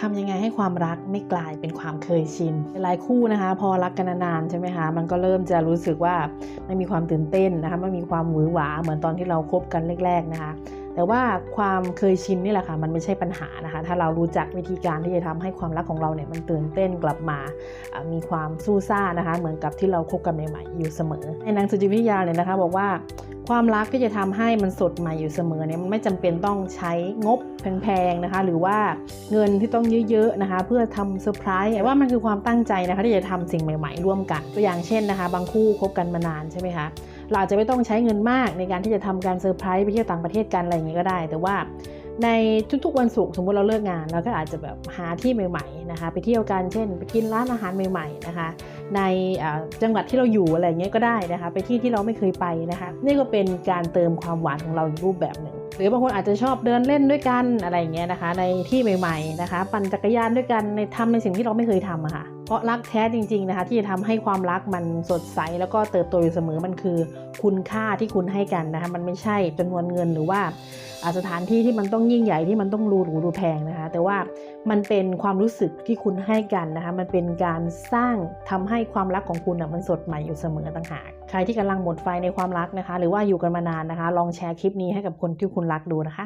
ทำยังไงให้ความรักไม่กลายเป็นความเคยชินหลายคู่นะคะ พอรักกันนานๆใช่ไหมคะมันก็เริ่มจะรู้สึกว่าไม่มีความตื่นเต้นนะคะไม่มีความหวือหวาเหมือนตอนที่เราคบกันแรก ๆนะคะ แต่ว่าความเคยชินนี่แหละค่ะมันไม่ใช่ปัญหานะคะ ถ้าเรารู้จักวิธีการที่จะทำให้ความรักของเราเนี่ยมันตื่นเต้นกลับมา มีความสู้ซ่านะคะ เหมือนกับที่เราคบกันใหม่ๆอยู่เสมอ ในหนังสือจิตวิทยาเลยนะคะ บอกว่าความรักที่จะทำให้มันสดใหม่อยู่เสมอเนี่ยมันไม่จำเป็นต้องใช้งบแพงๆนะคะ หรือว่าเงินที่ต้องเยอะๆนะคะ เพื่อทำเซอร์ไพรส์แต่ว่ามันคือความตั้งใจนะคะที่จะทำสิ่งใหม่ ๆ ร่วมกันตัวอย่างเช่นนะคะ บางคู่คบกันมานานใช่ไหมคะ เราอาจจะไม่ต้องใช้เงินมากในการที่จะทำการเซอร์ไพรส์ไปเที่ยวต่างประเทศกันอะไรอย่างนี้ก็ได้ แต่ว่าในทุกๆวันศุกร์สมมติเราเลิกงานเราก็อาจจะแบบหาที่ใหม่ ๆนะคะ ไปเที่ยวกันเช่น ไปกินร้านอาหารใหม่ ๆ นะคะ ในจังหวัดที่เราอยู่อะไรเงี้ยก็ได้นะคะ ไปที่ที่เราไม่เคยไปนะคะ นี่ก็เป็นการเติมความหวานของเราอีกรูปแบบหนึ่งหรือบางคนอาจจะชอบเดินเล่นด้วยกันอะไรเงี้ยนะคะ ในที่ใหม่ๆนะคะ ปั่นจักรยานด้วยกันในทำในสิ่งที่เราไม่เคยทำอะค่ะเพราะรักแท้จริง ๆนะคะ ที่จะทำให้ความรักมันสดใสแล้วก็เติบโตอยู่เสมอมันคือ คุณค่าที่คุณให้กันนะคะมันไม่ใช่จำนวนเงินหรือว่า สถานที่ที่มันต้องยิ่งใหญ่ที่มันต้องรูหรูดูแพงนะคะ แต่ว่ามันเป็นความรู้สึกที่คุณให้กันนะคะ มันเป็นการสร้างทำให้ความรักของคุณนะมันสดใหม่อยู่เสมอต่างหากใครที่กำลังหมดไฟในความรักนะคะ หรือว่าอยู่กันมานานนะคะ ลองแชร์คลิปนี้ให้กับคนที่คุณรักดูนะคะ